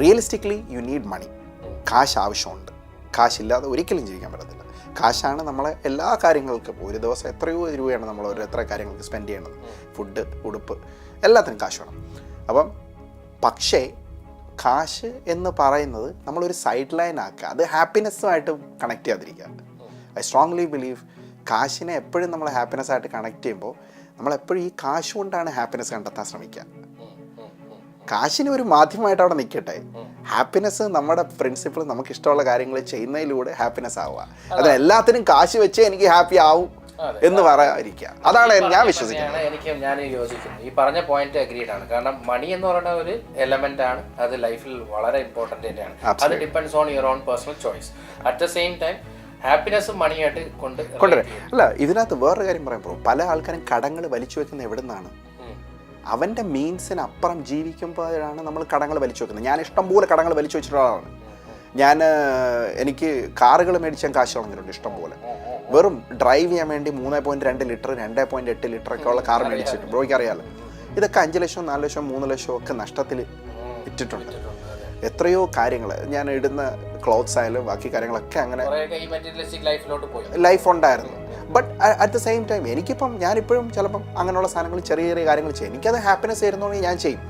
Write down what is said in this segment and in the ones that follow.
Realistically you need മണി കാശ് ആവശ്യമുണ്ട്. കാശില്ലാതെ ഒരിക്കലും ജീവിക്കാൻ പറ്റത്തില്ല. കാശാണ് നമ്മളെ എല്ലാ കാര്യങ്ങൾക്കും ഒരു ദിവസം എത്രയോ രൂപയാണ് നമ്മൾ ഓരോ എത്ര കാര്യങ്ങൾക്ക് സ്പെൻഡ് ചെയ്യേണ്ടത് ഫുഡ് ഉടുപ്പ് എല്ലാത്തിനും കാശ് വേണം. അപ്പം പക്ഷേ കാശ് എന്ന് പറയുന്നത് നമ്മളൊരു സൈഡ് ലൈൻ ആക്കുക. അത് ഹാപ്പിനെസ്സുമായിട്ട് കണക്ട് ചെയ്യാതിരിക്കുക. ഐ സ്ട്രോങ്ലി ബിലീവ് കാശിനെ എപ്പോഴും നമ്മൾ ഹാപ്പിനെസ് ആയിട്ട് കണക്ട് ചെയ്യുമ്പോൾ നമ്മളെപ്പോഴും ഈ കാശ് കൊണ്ടാണ് ഹാപ്പിനെസ് കണ്ടെത്താൻ ശ്രമിക്കുക. കാശിന് ഒരു മാധ്യമമായിട്ട് അവിടെ നിൽക്കട്ടെ. ഹാപ്പിനെസ് നമ്മുടെ പ്രിൻസിപ്പിൾ നമുക്ക് ഇഷ്ടമുള്ള കാര്യങ്ങൾ ചെയ്യുന്നതിലൂടെ ഹാപ്പിനെസ് ആവുക. അത്. എല്ലാത്തിനും കാശ് വെച്ചേ എനിക്ക് ഹാപ്പി ആവും എന്ന് പറയാതിരിക്കുക. അതാണ് ഞാൻ വിശ്വസിക്കുന്നത്. എനിക്ക് ഞാൻ യോജിക്കുന്നു. ഈ പറഞ്ഞ പോയിന്റ് അഗ്രീഡ് ആണ്. കാരണം മണി എന്ന് പറയുന്ന ഒരു എലമെന്റ് ആണ്. അത് ലൈഫിൽ വളരെ ഇമ്പോർട്ടന്റ് തന്നെയാണ്. അത് depends on your own personal choice at the same time happiness മണിയായിട്ട് കൊണ്ട് കൊണ്ടുവരാം. അല്ല ഇതിനകത്ത് വേറൊരു കാര്യം പറയാൻ പോകും പല ആൾക്കാരും കടങ്ങൾ വലിച്ചു വെക്കുന്ന എവിടെ നിന്നാണ്. അവന്റെ മീൻസിന് അപ്പുറം ജീവിക്കുമ്പോഴാണ് നമ്മൾ കടങ്ങൾ വലിച്ചു വെക്കുന്നത്. ഞാൻ ഇഷ്ടംപോലെ കടങ്ങൾ വലിച്ചു വെച്ചിട്ടുള്ള ആളാണ്. ഞാൻ എനിക്ക് കാറുകൾ മേടിച്ചാൽ കാശ് കളഞ്ഞിട്ടുണ്ട് ഇഷ്ടംപോലെ. വെറും ഡ്രൈവ് ചെയ്യാൻ വേണ്ടി മൂന്ന് പോയിന്റ് രണ്ട് ലിറ്റർ രണ്ട് പോയിന്റ് എട്ട് ലിറ്റർ ഒക്കെ ഉള്ള കാർ മേടിച്ചിട്ട് ബ്രോയ്ക്ക് അറിയാലോ? ഇതൊക്കെ അഞ്ച് ലക്ഷം നാല് ലക്ഷം മൂന്ന് ലക്ഷം ഒക്കെ നഷ്ടത്തിൽ ഇട്ടിട്ടുണ്ട്. എത്രയോ കാര്യങ്ങൾ. ഞാൻ ഇടുന്ന ക്ലോത്ത്സ് ആയാലും ബാക്കി കാര്യങ്ങളൊക്കെ അങ്ങനെ ലൈഫ് ഉണ്ടായിരുന്നു. But at the same time എനിക്കിപ്പം ഞാനിപ്പോഴും ചിലപ്പം അങ്ങനെയുള്ള സാധനങ്ങൾ ചെറിയ ചെറിയ കാര്യങ്ങൾ ചെയ്യും. എനിക്കത് ഹാപ്പിനെസ് ആയിരുന്നുണ്ടെങ്കിൽ ഞാൻ ചെയ്യും.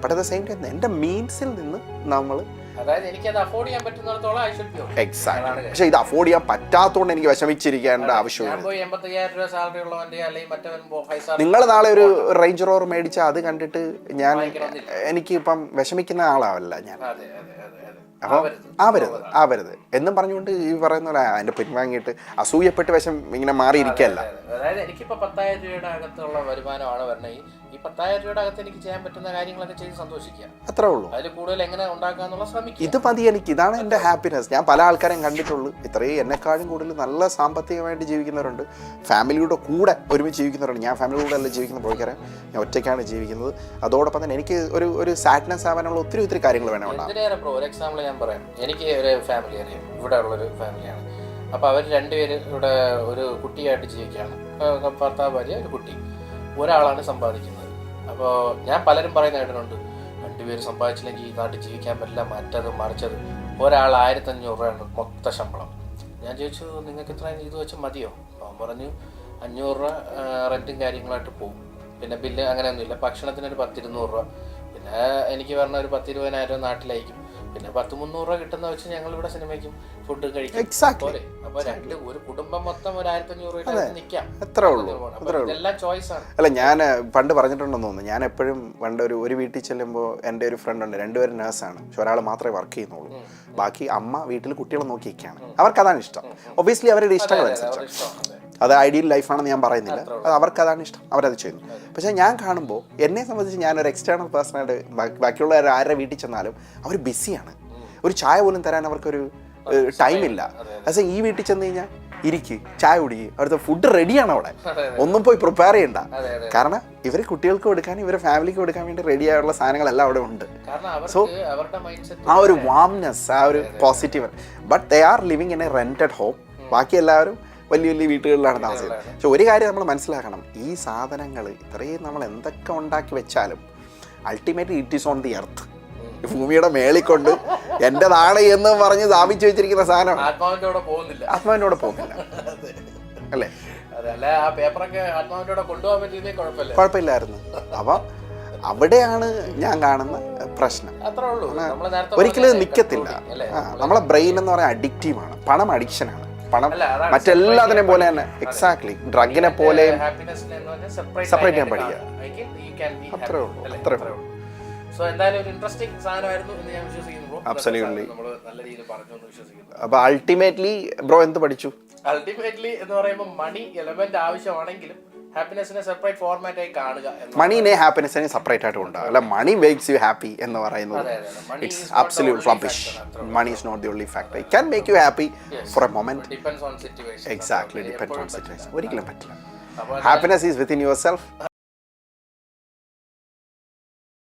But at the same time എന്റെ മീൻസിൽ നിന്ന് നമ്മൾ അതായത് എനിക്കത് അഫോർഡ് ചെയ്യാൻ പറ്റുന്നിടത്തോളം ഐ ഷുഡ് ബി എക്സാക്ട് പക്ഷേ ഇത് അഫോർഡ് ചെയ്യാൻ പറ്റാത്തതുകൊണ്ട് എനിക്ക് വിഷമിച്ചിരിക്കേണ്ട ആവശ്യമില്ല. പോയി എൺപത്തയ്യായിരം രൂപ സാലറി ഉള്ളവന്റെ അല്ലെങ്കിൽ മറ്റവൻ നിങ്ങൾ നാളെ ഒരു റേഞ്ച് റോവർ മേടിച്ച അത് കണ്ടിട്ട് ഞാൻ എനിക്ക് ഇപ്പം വിഷമിക്കുന്ന ആളാവല്ല ഞാൻ. അപ്പം ആവരുത്. ആവരുത് എന്നും പറഞ്ഞുകൊണ്ട് ഈ പറയുന്ന പോലെ അതിന്റെ പിൻവാങ്ങിയിട്ട് അസൂയപ്പെട്ട് വശം ഇങ്ങനെ മാറിയിരിക്കല്ല അതായത് എനിക്കിപ്പോ പത്തായിരം രൂപയുടെ അകത്തുള്ള വരുമാനമാണ് വരണേ. ഈ പത്തായിരം രൂപയുടെ അകത്ത് എനിക്ക് ചെയ്യാൻ പറ്റുന്ന കാര്യങ്ങളൊക്കെ ചെയ്ത് സന്തോഷിക്കുക. അത്രേ ഉള്ളൂ. അതിൽ കൂടുതൽ എങ്ങനെ ഉണ്ടാക്കാന്നുള്ള ഇത് മതി എനിക്ക്. ഇതാണ് എന്റെ ഹാപ്പിനെസ് ഞാൻ പല ആൾക്കാരെയും കണ്ടിട്ടുള്ളൂ. ഇത്രയും എന്നെക്കാളും കൂടുതൽ നല്ല സാമ്പത്തികമായിട്ട് ജീവിക്കുന്നവരുണ്ട്. ഫാമിലിയുടെ കൂടെ ഒരുമിച്ച് ജീവിക്കുന്നവരുണ്ട്. ഞാൻ ഫാമിലി കൂടെ അല്ല ജീവിക്കുന്ന പോയിക്കാരെ ഞാൻ ഒറ്റയ്ക്കാണ് ജീവിക്കുന്നത്. അതോടൊപ്പം തന്നെ എനിക്ക് ഒരു ഒരു സാഡ്നെസ് ആവാനുള്ള ഒത്തിരി ഒത്തിരി കാര്യങ്ങൾ വേണം ഉണ്ടാകും ഒരു എക്സാമ്പിൾ ഞാൻ പറയാം. എനിക്ക് ഒരു ഫാമിലി അറിയാം ഇവിടെ ഉള്ളൊരു ഫാമിലിയാണ് അപ്പോൾ അവർ രണ്ടുപേര് ഇവിടെ ഒരു കുട്ടിയായിട്ട് ജീവിക്കുകയാണ്. ഭർത്താവ് ഭാര്യ ഒരു കുട്ടി. ഒരാളാണ് സമ്പാദിക്കുന്നത്. അപ്പോൾ ഞാൻ പലരും പറയുന്ന കേട്ടിട്ടുണ്ട്. രണ്ടുപേര് സമ്പാദിച്ചില്ലെങ്കിൽ ഈ നാട്ടിൽ ജീവിക്കാൻ പറ്റില്ല മറ്റത് മറിച്ചത്. ഒരാൾ ആയിരത്തഞ്ഞൂറ് രൂപയാണ് മൊത്ത ശമ്പളം. ഞാൻ ചോദിച്ചു നിങ്ങൾക്ക് ഇത്രയും ഇത് വെച്ച് മതിയോ? അവൻ പറഞ്ഞു അഞ്ഞൂറ് രൂപ റെന്റും കാര്യങ്ങളായിട്ട് പോകും പിന്നെ ബില്ല് അങ്ങനെയൊന്നുമില്ല. ഭക്ഷണത്തിന് ഒരു പത്തിരുന്നൂറ് രൂപ. പിന്നെ എനിക്ക് പറഞ്ഞ ഒരു പത്തിരുപതിനായിരം രൂപ നാട്ടിലയക്കും പിന്നെ പത്ത് മുന്നൂറ് രൂപ കിട്ടുന്ന വെച്ച് ഞങ്ങൾ ഇവിടെ സിനിമയ്ക്കും ഫുഡ് കഴിക്കും. അപ്പൊ രണ്ട് ഒരു കുടുംബം മൊത്തം ഒരു ആയിരത്തഞ്ഞൂറ് രൂപ നിൽക്കാം അത്രേ ഉള്ളൂ. ഇതെല്ലാം ചോയ്സ് ആണ്. അല്ല ഞാൻ പണ്ട് പറഞ്ഞിട്ടുണ്ടെന്ന് തോന്നുന്നു. ഞാൻ എപ്പോഴും പണ്ട് ഒരു ഒരു വീട്ടിൽ ചെല്ലുമ്പോൾ എന്റെ ഒരു ഫ്രണ്ട് ഉണ്ട്. രണ്ടുപേരും നേഴ്സാണ് പക്ഷെ ഒരാൾ മാത്രമേ വർക്ക് ചെയ്യുന്നുള്ളൂ. ബാക്കി അമ്മ വീട്ടിൽ കുട്ടികളെ നോക്കിയിരിക്കുകയാണ്. അവർക്ക് അതാണ് ഇഷ്ടം. ഒബിയസ്ലി അവരുടെ ഇഷ്ടങ്ങൾ അനുസരിച്ച് അത് ഐഡിയൽ ലൈഫാണെന്ന് ഞാൻ പറയുന്നില്ല. അത് അവർക്ക് അതാണ് ഇഷ്ടം. അവരത് ചെയ്യുന്നു. പക്ഷേ ഞാൻ കാണുമ്പോൾ എന്നെ സംബന്ധിച്ച് ഞാനൊരു എക്സ്റ്റേണൽ പേഴ്സണായിട്ട് ബാക്കിയുള്ളവർ ആരുടെ വീട്ടിൽ ചെന്നാലും അവർ ബിസിയാണ് ഒരു ചായ പോലും തരാൻ അവർക്കൊരു ടൈമില്ല പക്ഷേ ഈ വീട്ടിൽ ചെന്ന് കഴിഞ്ഞാൽ ഇരിക്ക് ചായ കുടിക്ക് അവിടുത്തെ ഫുഡ് റെഡിയാണ് അവിടെ. ഒന്നും പോയി പ്രിപ്പയർ ചെയ്യണ്ട. കാരണം ഇവർ കുട്ടികൾക്ക് കൊടുക്കാൻ ഇവരെ ഫാമിലിക്ക് കൊടുക്കാൻ വേണ്ടി റെഡി ആയുള്ള സാധനങ്ങളെല്ലാം അവിടെ ഉണ്ട്. സോ ആ ഒരു വാംനെസ് ആ ഒരു positive but they are living in a rented home ബാക്കി എല്ലാവരും വലിയ വലിയ വീട്ടുകളിലാണ് താമസിക്കുന്നത്. പക്ഷെ ഒരു കാര്യം നമ്മൾ മനസ്സിലാക്കണം. ഈ സാധനങ്ങൾ ഇത്രയും നമ്മൾ എന്തൊക്കെ ഉണ്ടാക്കി വെച്ചാലും ultimately it is on the earth ഭൂമിയുടെ മേളിക്കൊണ്ട് എന്റെതാണ് എന്ന് പറഞ്ഞ് സ്ഥാപിച്ചു വെച്ചിരിക്കുന്ന സാധനമാണ്. ആത്മാവിന്റെ പോകുന്നില്ല. ആത്മാവിന്റെ പോകുന്നില്ല. അല്ലേ? കുഴപ്പമില്ലായിരുന്നു. അപ്പൊ അവിടെയാണ് ഞാൻ കാണുന്ന പ്രശ്നം. ഒരിക്കലും നിക്കത്തില്ല. നിൽക്കത്തില്ല നമ്മളെ ബ്രെയിൻ എന്ന് പറയാൻ അഡിക്റ്റീവാണ് പണം അഡിക്ഷനാണ് പണം മറ്റെല്ലാത്തിനെ പോലെ തന്നെ എക്സാക്ട്ലി ഡ്രഗിനെ പോലെ സെപ്പറേറ്റ് ചെയ്യാൻ പഠിക്കുക. അത്രേ ഉള്ളൂ, അത്രേ ഉള്ളൂ. So എന്തായാലും ഒരു ഇൻട്രസ്റ്റിംഗ് സാധനമായിരുന്നു എന്ന് ഞാൻ വിശ്വസിക്കുന്നു അബ്സല്യൂട്ട്ലി നമ്മൾ നല്ല രീതിയിൽ പറഞ്ഞു എന്ന് വിശ്വസിക്കുന്നു. അപ്പൊ അൾട്ടിമേറ്റ്ലി ബ്രോ എന്ത് പഠിച്ചു? അൾട്ടിമേറ്റ്ലി എന്ന് പറയുമ്പോൾ മണി എലമെന്റ് ആവശ്യമാണെങ്കിലും ഹാപ്പിനെസ്സിനെ സെപ്പറേറ്റ് ഫോർമാറ്റ് ആയി കാണുക മണീനെ ഹാപ്പിനെസ്സിനെ സെപ്പറേറ്റ് ആയിട്ട് ഉണ്ടാകും അല്ല മണി മേക്സ് യു ഹാപ്പി എന്ന് പറയുന്നത് ഇറ്റ്സ് അബ്സല്യൂട്ട് അത്രേ money is not the only factor it can make you happy for a moment exactly depend on situation ഒരിക്കലും പറ്റില്ല. Happiness is within yourself